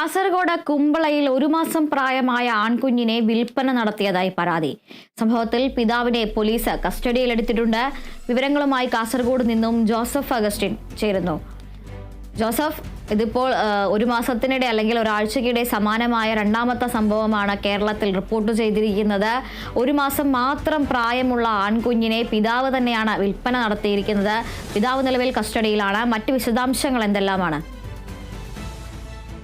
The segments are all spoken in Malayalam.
കാസർഗോഡ് കുമ്പളയിൽ ഒരു മാസം പ്രായമായ ആൺകുഞ്ഞിനെ വിൽപ്പന നടത്തിയതായി പരാതി. സംഭവത്തിൽ പിതാവിനെ പോലീസ് കസ്റ്റഡിയിലെടുത്തിട്ടുണ്ട്. വിവരങ്ങളുമായി കാസർഗോഡ് നിന്നും ജോസഫ് അഗസ്റ്റിൻ ചേരുന്നു. ജോസഫ് ഇതിപ്പോൾ ഒരു മാസത്തിനിടെ അല്ലെങ്കിൽ ഒരാഴ്ചക്കിടെ സമാനമായ രണ്ടാമത്തെ സംഭവമാണ് കേരളത്തിൽ റിപ്പോർട്ട് ചെയ്തിരിക്കുന്നത്. ഒരു മാസം മാത്രം പ്രായമുള്ള ആൺകുഞ്ഞിനെ പിതാവ് തന്നെയാണ് വിൽപ്പന നടത്തിയിരിക്കുന്നത്. പിതാവ് നിലവിൽ കസ്റ്റഡിയിലാണ്. മറ്റ് വിശദാംശങ്ങൾ എന്തെല്ലാമാണ്?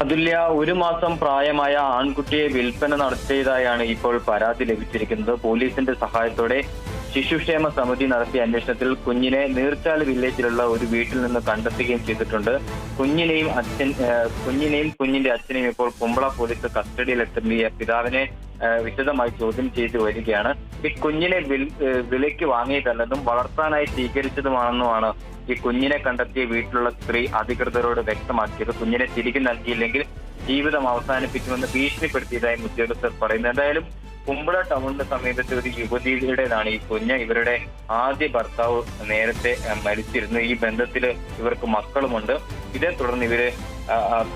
അതുല്യ ഒരു മാസം പ്രായമായ ആൺകുട്ടിയെ വിൽപ്പന നടത്തിയതായാണ് ഇപ്പോൾ പരാതി ലഭിച്ചിരിക്കുന്നത്. പോലീസിന്റെ സഹായത്തോടെ ശിശുക്ഷേമ സമിതി നടത്തിയ അന്വേഷണത്തിൽ കുഞ്ഞിനെ നീർച്ചാൽ വില്ലേജിലുള്ള ഒരു വീട്ടിൽ നിന്ന് കണ്ടെത്തുകയും ചെയ്തിട്ടുണ്ട്. കുഞ്ഞിനെയും അച്ഛൻ കുഞ്ഞിനെയും കുഞ്ഞിന്റെ അച്ഛനെയും ഇപ്പോൾ കുമ്പള പോലീസ് കസ്റ്റഡിയിലെത്തിയ പിതാവിനെ വിശദമായി ചോദ്യം ചെയ്തു വരികയാണ്. ഈ കുഞ്ഞിനെ വിലയ്ക്ക് വാങ്ങിയതല്ലെന്നും വളർത്താനായി സ്വീകരിച്ചതുമാണെന്നുമാണ് ഈ കുഞ്ഞിനെ കണ്ടെത്തിയ വീട്ടിലുള്ള സ്ത്രീ അധികൃതരോട് വ്യക്തമാക്കിയത്. കുഞ്ഞിനെ തിരികെ നൽകിയില്ലെങ്കിൽ ജീവിതം അവസാനിപ്പിക്കുമെന്ന് ഭീഷണിപ്പെടുത്തിയതായും ഉദ്യോഗസ്ഥർ പറയുന്നു. എന്തായാലും കുമ്പള ടൗണിന് സമീപത്തെ ഒരു യുവതിയുടേതാണ് ഈ കുഞ്ഞ്. ഇവരുടെ ആദ്യ ഭർത്താവ് നേരത്തെ മരിച്ചിരുന്നു. ഈ ബന്ധത്തിൽ ഇവർക്ക് മക്കളുമുണ്ട്. ഇതേ തുടർന്ന് ഇവർ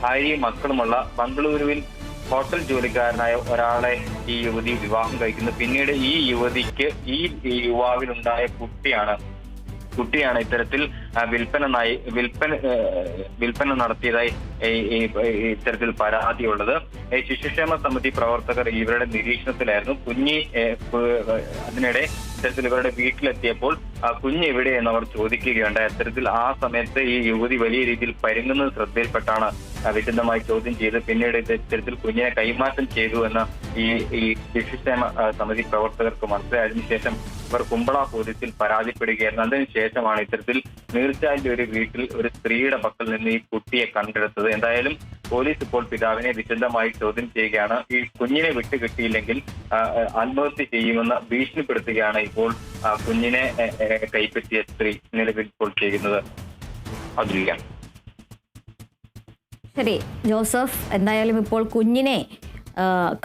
ഭാര്യയും മക്കളുമുള്ള ബംഗളൂരുവിൽ ഹോട്ടൽ ജോലിക്കാരനായ ഒരാളെ ഈ യുവതി വിവാഹം കഴിക്കുന്നു. പിന്നീട് ഈ യുവതിക്ക് ഈ യുവാവിനുണ്ടായ കുട്ടിയാണ് കുട്ടിയാണ് ഇത്തരത്തിൽ വിൽപ്പന വിൽപ്പന വിൽപ്പന നടത്തിയതായി ഇത്തരത്തിൽ പരാതിയുള്ളത്. ശിശുക്ഷേമ സമിതി പ്രവർത്തകർ ഇവരുടെ നിരീക്ഷണത്തിലായിരുന്നു. കുഞ്ഞി അതിനിടെ ഇത്തരത്തിൽ ഇവരുടെ വീട്ടിലെത്തിയപ്പോൾ കുഞ്ഞ് എവിടെ എന്ന് അവർ ചോദിക്കുകയുണ്ടായി. അത്തരത്തിൽ ആ സമയത്ത് ഈ യുവതി വലിയ രീതിയിൽ പരുങ്ങുന്നത് ശ്രദ്ധയിൽപ്പെട്ടാണ് വിശദമായി ചോദ്യം ചെയ്ത് പിന്നീട് ഇത് ഇത്തരത്തിൽ കുഞ്ഞിനെ കൈമാറ്റം ചെയ്തു എന്ന് ഈ ഈ ശിശുക്ഷേമ സമിതി പ്രവർത്തകർക്ക് മന്ത്രി അതിനുശേഷം ഇവർ കുമ്പള പോലീസിൽ പരാതിപ്പെടുകയായിരുന്നു. അതിനുശേഷമാണ് ഇത്തരത്തിൽ നീർച്ചാലിന്റെ ഒരു വീട്ടിൽ ഒരു സ്ത്രീയുടെ പക്കൽ നിന്ന് ഈ കുട്ടിയെ കണ്ടെടുത്തത്. എന്തായാലും പോലീസ് ഇപ്പോൾ പിതാവിനെ വിശദമായി ചോദ്യം ചെയ്യുകയാണ്. ഈ കുഞ്ഞിനെ വിട്ടുകിട്ടിയില്ലെങ്കിൽ ആത്മഹത്യ ചെയ്യുമെന്ന് ഭീഷണിപ്പെടുത്തുകയാണ് ഇപ്പോൾ കുഞ്ഞിനെ കൈപ്പറ്റിയ സ്ത്രീ നിലവിൽ ഇപ്പോൾ ചെയ്യുന്നത്. അതിരിക്കാം ശരി ജോസഫ് എന്തായാലും ഇപ്പോൾ കുഞ്ഞിനെ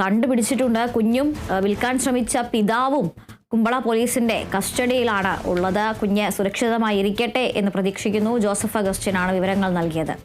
കണ്ടുപിടിച്ചിട്ടുണ്ട്. കുഞ്ഞും വിൽക്കാൻ ശ്രമിച്ച പിതാവും കുമ്പള പോലീസിന്റെ കസ്റ്റഡിയിലാണ് ഉള്ളത്. കുഞ്ഞ് സുരക്ഷിതമായിരിക്കട്ടെ എന്ന് പ്രതീക്ഷിക്കുന്നു. ജോസഫ് അഗസ്റ്റിനാണ് വിവരങ്ങൾ നൽകിയത്.